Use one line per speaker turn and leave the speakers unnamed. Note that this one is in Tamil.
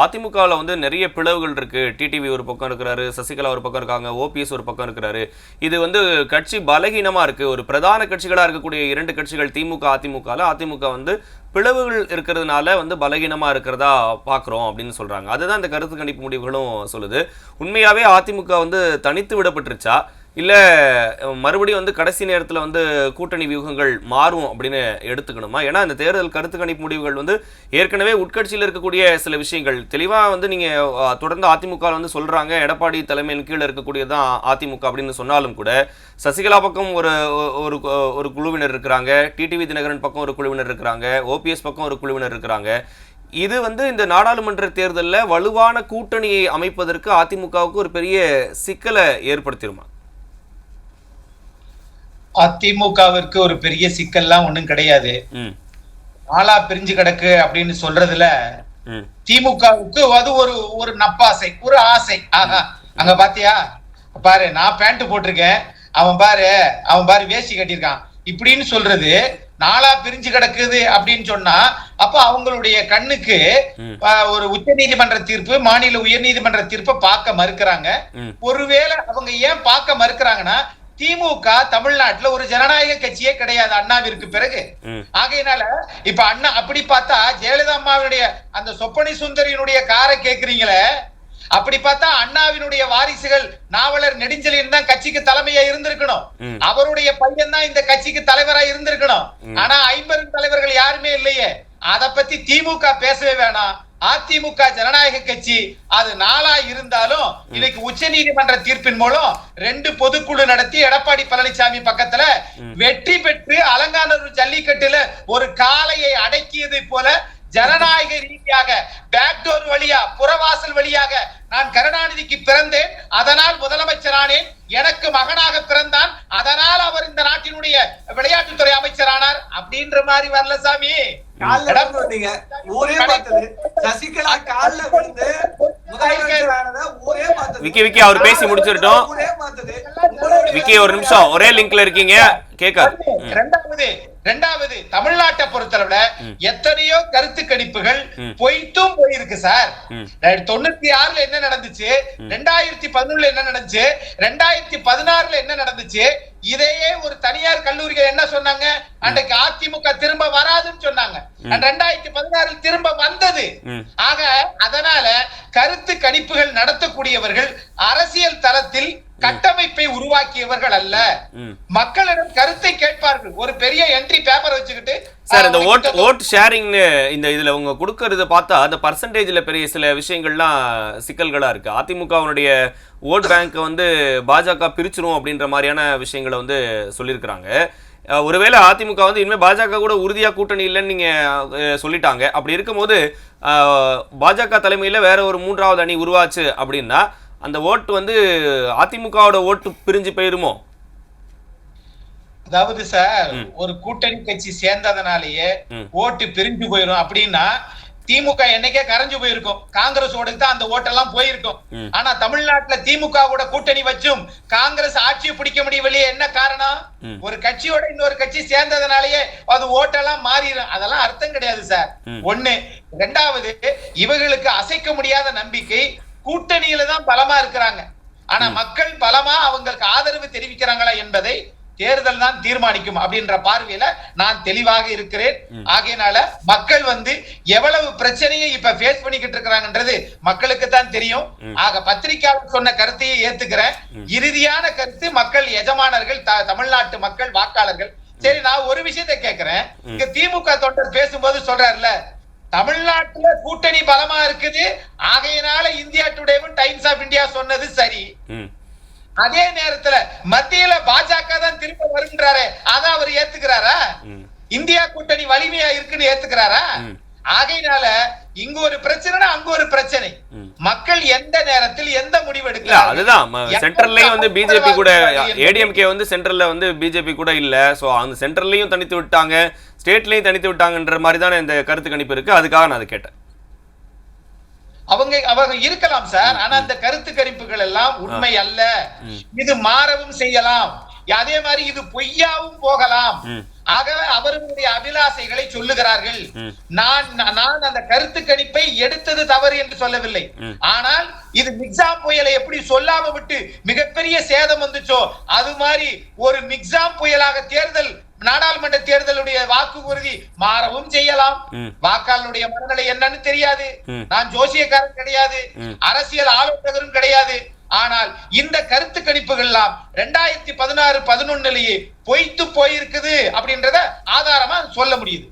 அதிமுகவில் வந்து நிறைய பிளவுகள் இருக்குது டிடிவி ஒரு பக்கம் இருக்கிறாரு சசிகலா ஒரு பக்கம் இருக்காங்க ஓபிஎஸ் ஒரு பக்கம் இருக்கிறாரு. இது வந்து கட்சி பலகீனமாக இருக்குது ஒரு பிரதான கட்சிகளாக இருக்கக்கூடிய இரண்டு கட்சிகள் திமுக அதிமுகவில் அதிமுக வந்து பிளவுகள் இருக்கிறதுனால வந்து பலகீனமாக இருக்கிறதா பார்க்குறோம் அப்படின்னு சொல்கிறாங்க அதுதான் இந்த கருத்து கணிப்பு முடிவுகளும் சொல்லுது. உண்மையாகவே அதிமுக வந்து தனித்து விடப்பட்டுருச்சா? இல்லை மறுபடியும் வந்து கடைசி நேரத்தில் வந்து கூட்டணி வியூகங்கள் மாறும் அப்படின்னு எடுத்துக்கணுமா? ஏன்னா இந்த தேர்தல் கருத்து கணிப்பு முடிவுகள் வந்து ஏற்கனவே உட்கட்சியில் இருக்கக்கூடிய சில விஷயங்கள். தெளிவாக வந்து நீங்கள் தொடர்ந்து அதிமுக வந்து சொல்கிறாங்க எடப்பாடி தலைமையின் கீழே இருக்கக்கூடியதான் அதிமுக அப்படின்னு சொன்னாலும் கூட சசிகலா பக்கம் ஒரு ஒரு ஒரு குழுவினர் இருக்கிறாங்க டிடிவி தினகரன் பக்கம் ஒரு குழுவினர் இருக்கிறாங்க ஓபிஎஸ் பக்கம் ஒரு குழுவினர் இருக்கிறாங்க. இது வந்து இந்த நாடாளுமன்ற தேர்தலில் வலுவான கூட்டணியை அமைப்பதற்கு அதிமுகவுக்கு ஒரு பெரிய சிக்கலை ஏற்படுத்திடுமா?
அதிமுகவிற்கு ஒரு பெரிய சிக்கல்லாம் ஒண்ணும் கிடையாது. நாளா பிரிஞ்சு கிடக்கு அப்படின்னு சொல்றதுல திமுகவுக்கு அது ஒரு ஒரு நப்பாசை ஒரு ஆசை. ஆஹா. அங்க பாத்தியா? பாரு நான் பேண்ட் போட்டிருக்கேன். அவன் பாரு அவன் பாரு வேஷ்டி கட்டியிருக்கான். இப்படின்னு சொல்றது நாளா பிரிஞ்சு கிடக்குது அப்படின்னு சொன்னா அப்ப அவங்களுடைய கண்ணுக்கு ஒரு உச்ச நீதிமன்ற தீர்ப்பு மாநில உயர் நீதிமன்ற தீர்ப்பை பார்க்க மறுக்கிறாங்க. ஒருவேளை அவங்க ஏன் பார்க்க மறுக்கிறாங்கன்னா திமுக தமிழ்நாட்டுல ஒரு ஜனநாயக கட்சியே கிடையாது அண்ணாவிற்கு பிறகு. ஆகையினால இப்ப அண்ணா அப்படி பார்த்தா ஜெயலலிதா அம்மாவினுடைய அந்த சொப்பனி சுந்தரியினுடைய காரை கேக்குறீங்களே அப்படி பார்த்தா அண்ணாவினுடைய வாரிசுகள் நாவலர் நெடுஞ்செழியன் தான் கட்சிக்கு தலைமையா இருந்திருக்கணும். அவருடைய பையன் தான் இந்த கட்சிக்கு தலைவரா இருந்திருக்கணும். ஆனா ஐம்பெரும் தலைவர்கள் யாருமே இல்லையே. அத பத்தி திமுக பேசவே வேணாம். அதிமுக ஜனநாயக கட்சி அது நாளா இருந்தாலும் இன்னைக்கு உச்ச நீதிமன்ற தீர்ப்பின் மூலம் ரெண்டு பொதுக்குழு நடத்தி எடப்பாடி பழனிசாமி பக்கத்துல வெற்றி பெற்று அலங்காநல்லூர் ஜல்லிக்கட்டுல ஒரு காளையை அடக்கியதை போல ஜனநாயக ரீதியாக பேக்டோர் வழியா புறவாசல் வழியாக நான் கருணாநிதிக்கு பிறந்தேன். அதனால் முதலமைச்சரானேன் எனக்கு மகனாக பிறந்தான். அதனால் அவர் இந்த நாட்டினுடைய விளையாட்டுத்துறை அமைச்சரானார். அப்படின்ற மாதிரி வரல சாமி.
ஊரே பார்த்தது. சசிகலா கால்ல விழுந்து.
விக்கி, விக்கி, அவர் பேசி.
உங்களுடைய
விக்கி ஒரு நிமிஷம். ஒரே லிங்க்ல இருக்கீங்க. கேட்காது.
ரெண்டாவது ரெண்டாவது தமிழ்நாட்டை பொறுத்தளவுல எத்தனையோ கருத்து கணிப்புகள். பொய்த்தும் போயிருக்கு சார். தொண்ணூத்தி ஆறுல என்ன நடந்துச்சு? ரெண்டாயிரத்தி பதினொன்னுல என்ன நடந்துச்சு? ரெண்டாயிரத்தி பதினாறுல என்ன நடந்துச்சு? இதையே ஒரு தனியார் கல்லூரிகள் என்ன சொன்னாங்க? அன்றைக்கு அதிமுக திரும்ப சொன்னாங்க ரெண்டாயிரத்தி பதினாறில் திரும்ப வந்தது. ஆக அதனால கருத்து கணிப்புகள் நடத்தக்கூடியவர்கள் அரசியல் தளத்தில் கட்டமைப்பை உருவாக்கியவர்கள் அல்ல. மக்களிடம் கருத்தை கேட்பார்கள். ஒரு பெரிய என்ட்ரி பேப்பர் வச்சுக்கிட்டு
சார் இந்த ஓட் ஓட் ஷேரிங்னு இந்த இதுல உங்க கொடுக்கறத பார்த்தா அந்த பர்சன்டேஜ்ல பெரிய சில விஷயங்கள்லாம் சிக்கல்களா இருக்கு. அதிமுகவினுடைய ஓட் பேங்க் வந்து பாஜக பிரிச்சிரும் அப்படின்ற மாதிரியான விஷயங்களை வந்து சொல்லியிருக்கிறாங்க. ஒருவேளை அதிமுக வந்து இனிமேல் பாஜக கூட உறுதியா கூட்டணி இல்லைன்னு நீங்க அஹ், சொல்லிட்டாங்க. அப்படி இருக்கும்போது பாஜக தலைமையில வேற ஒரு மூன்றாவது அணி உருவாச்சு அப்படின்னா அந்த ஓட்டு வந்து அதிமுகவோட ஓட்டு பிரிஞ்சு போயிருமோ?
அதாவது சார் ஒரு கூட்டணி கட்சி சேர்ந்ததனாலேயே. ஓட்டு பிரிஞ்சு போயிரும் அப்படின்னா திமுக என்னைக்கே கரைஞ்சு போயிருக்கும். காங்கிரஸ் தான் அந்த ஓட்டெல்லாம் போயிருக்கும். ஆனா தமிழ்நாட்டுல திமுக கூட கூட்டணி வச்சும் காங்கிரஸ் ஆட்சியை பிடிக்க முடியவில்லையே என்ன காரணம். ஒரு கட்சியோட இன்னொரு கட்சி சேர்ந்ததுனாலயே அது ஓட்டெல்லாம் மாறிடும். அதெல்லாம் அர்த்தம் கிடையாது சார். ஒண்ணு. ரெண்டாவது இவர்களுக்கு அசைக்க முடியாத நம்பிக்கை கூட்டணியில தான் பலமா இருக்கிறாங்க. ஆனா மக்கள் பலமா அவங்களுக்கு ஆதரவு தெரிவிக்கிறாங்களா என்பதை தேர்தல் தான் தீர்மானிக்கும் அப்படின்ற பார்வையில நான் தெளிவாக இருக்கிறேன். ஆகையினால மக்கள் வந்து எவ்வளவு பிரச்சனையை இப்ப ஃபேஸ் பண்ணிக்கிட்டு இருக்கிறாங்கன்றது மக்களுக்கு தான் தெரியும். ஆக பத்திரிகையாளர் சொன்ன கருத்தையே ஏத்துக்கிறேன். இறுதியான கருத்து மக்கள் எஜமானர்கள் தமிழ்நாட்டு மக்கள் வாக்காளர்கள். சரி நான் ஒரு விஷயத்தை கேட்கிறேன் இங்க திமுக தொண்டர் பேசும்போது சொல்றாருல தமிழ்நாட்டுல கூட்டணி பலமா இருக்குது. ஆகையினால இந்தியா டுடேவும் டைம்ஸ் ஆஃப் இந்தியா சொன்னது சரி. அதே நேரத்துல மத்தியில பாஜக தான் திரும்ப வருன்றாரு அத அவர் ஏத்துக்கிறாரா? இந்தியா கூட்டணி வலிமையா இருக்குன்னு ஏத்துக்கிறாரா. ஆகையினால இங்க ஒரு பிரச்சனைனா அங்க ஒரு பிரச்சனை. மக்கள் எந்த நேரத்தில் எந்த முடிவு எடுக்கிறார்கள்
அதுதான். சென்ட்ரல்லையும் வந்து பிஜேபி கூட ஏடிஎம்கே வந்து சென்ட்ரல்ல வந்து பிஜேபி கூட இல்ல. சோ அந்த சென்ட்ரல்லையும் தனித்து விட்டாங்க ஸ்டேட்லயும் தனித்து விட்டாங்கன்ற மாதிரி தானே இந்த கருத்து கணிப்பு இருக்கு. அதுக்காக நான் அதை கேட்டேன்.
அவங்க அவங்க இருக்கலாம் சார் ஆனா அந்த கருத்து கணிப்புகள் எல்லாம் உண்மை அல்ல. இது மாறவும் செய்யலாம். அதே மாதிரி இது பொய்யாவும் போகலாம். ஆகவே அவர்களுடைய அபிலாசைகளை சொல்லுகிறார்கள். நான் நான் அந்த கருத்து கணிப்பை எடுத்தது தவறு என்று சொல்லவில்லை. ஆனால் இது மிக்ஸாம் புயலை எப்படி சொல்லாம விட்டு மிகப்பெரிய சேதம் வந்துச்சோ அது மாதிரி ஒரு மிக்ஸாம் புயலாக தேர்தல் நாடாளுமன்ற தேர்தலுடைய வாக்கு உறுதி மாறவும் செய்யலாம்
ம்.
வாக்காளருடைய மனநிலை என்னன்னு தெரியாது. நான் ஜோசியக்காரன் கிடையாது. அரசியல் ஆலோசகரும் கிடையாது ஆனால் இந்த கருத்து கணிப்புகள் எல்லாம் ரெண்டாயிரத்தி பதினாறு பதினொன்னுலயே பொய்த்து போயிருக்குது அப்படின்றத ஆதாரமா சொல்ல முடியுது